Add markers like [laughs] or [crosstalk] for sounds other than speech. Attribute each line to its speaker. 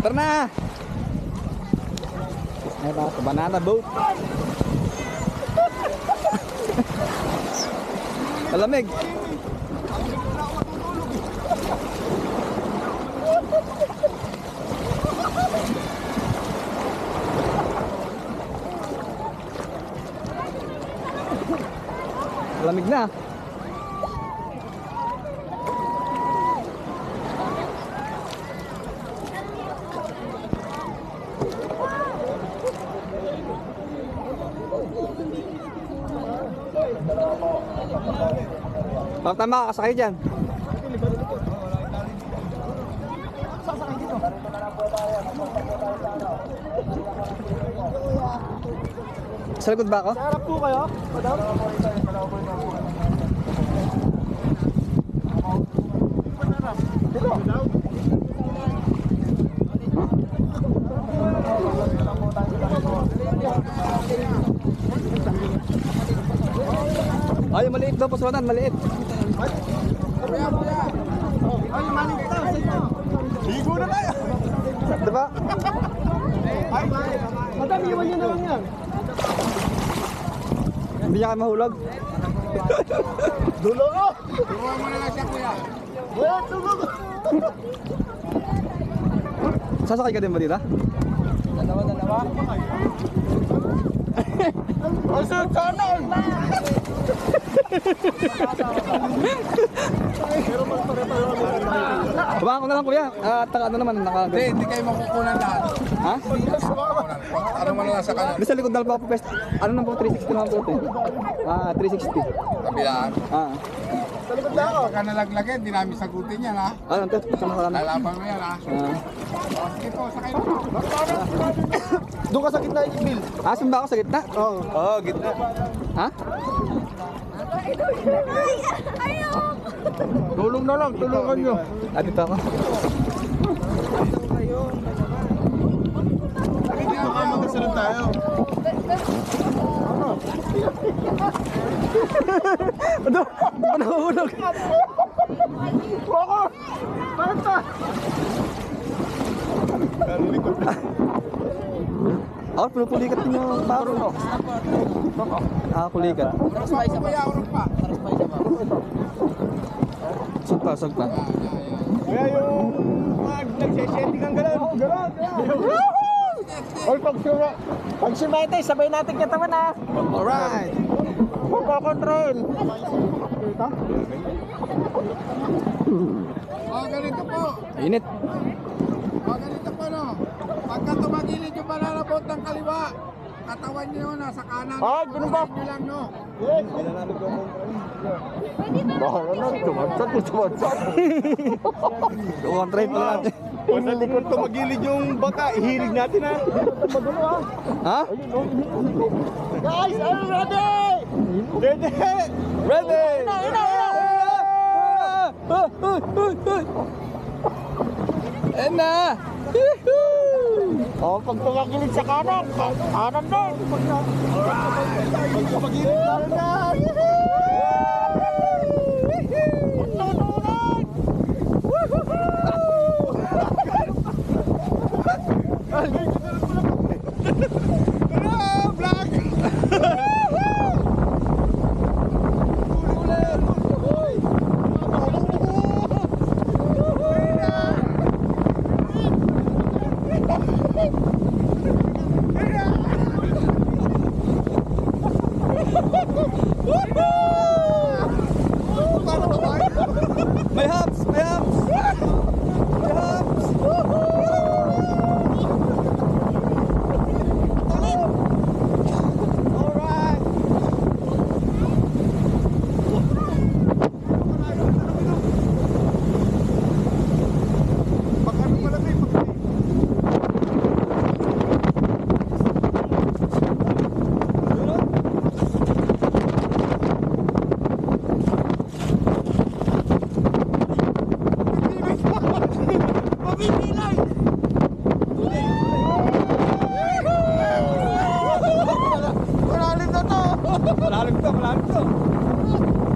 Speaker 1: Tara na! Ay ba, sa banana boat. [laughs] Malamig. Malamig na. Tama tama ka sakay dyan. Sa likod ba ako?
Speaker 2: Harap po kayo, madam.
Speaker 1: Ay, maliit daw po sa maliit.
Speaker 2: Ay, maling kita. Ligo na tayo.
Speaker 1: Diba?
Speaker 2: Ay, madam, iwan niyo na lang yan.
Speaker 1: Hindi niya kayo mahulog. [laughs]
Speaker 2: Dulo ko. Iwan mo na lang siya, kuya. Kuya, dulo ko.
Speaker 1: Sasakay ka din ba dito?
Speaker 2: Dalawa, dalawa. [laughs] Ay, sir, kanan.
Speaker 1: Babaan ko na lang kuya. Ah, taka ano naman, naka...
Speaker 3: Hindi, hindi kayo makukunan lahat.
Speaker 1: Ha?
Speaker 3: Ano mo na lang sa kanan?
Speaker 1: Hindi sa likod na lang po ako pest. Ano naman po, 360 naman po ito. eh. Ah, 360.
Speaker 3: Kabilaan.
Speaker 1: Ah.
Speaker 3: Pagka nalaglagay, hindi namin sagutin yan ha.
Speaker 1: Ano, ito, sama ka na.
Speaker 3: Lalaban mo yan ha.
Speaker 1: Ah.
Speaker 3: O, Sige po, sakay po.
Speaker 2: Doon ka sa gitna yung bill.
Speaker 1: Ah, saan ba ako sa gitna?
Speaker 2: Oo.
Speaker 1: Oo, oh, gitna. Ha?
Speaker 2: Tulong na lang, tulungan nyo.
Speaker 1: Ah, dito ako.
Speaker 2: Baka magkasunod tayo.
Speaker 1: Ano? Ano hulog?
Speaker 2: Bako! Bakit pa? [laughs]
Speaker 1: Ako, pinupulikat din yung baro. no? Ah, pulikat.
Speaker 3: Oras pa, kuya, oras pa.
Speaker 1: Sagpa, sagpa.
Speaker 2: Kaya yung pag nagsesending ang galon. Galon, Oy, pag suma, pag sumete, sabay natin katawan ha.
Speaker 1: Alright.
Speaker 2: Magkakontrol.
Speaker 3: O, ganito po.
Speaker 1: Init.
Speaker 3: O, ganito po no. Pagka tumagilid yung balalabot ng kaliwa, katawan nyo nasa kanan.
Speaker 2: Ah, ganun ba?
Speaker 3: Nyo lang no.
Speaker 2: Yes. [laughs] Bahala na, tumansat, tumansat.
Speaker 1: Kukontrahin pala natin.
Speaker 2: Pag nalikod tumagilid yung baka, ihilig natin ha. Magulo ha.
Speaker 1: Ha?
Speaker 2: Guys, are you ready? Ready!
Speaker 1: Ready!
Speaker 2: Ina, ina, ina!
Speaker 1: Ah, ah, ah,
Speaker 2: Oh, pag tumagilid sa kanan, kanan din. Pag tumagilid, kanan na. malalim to, malalim to.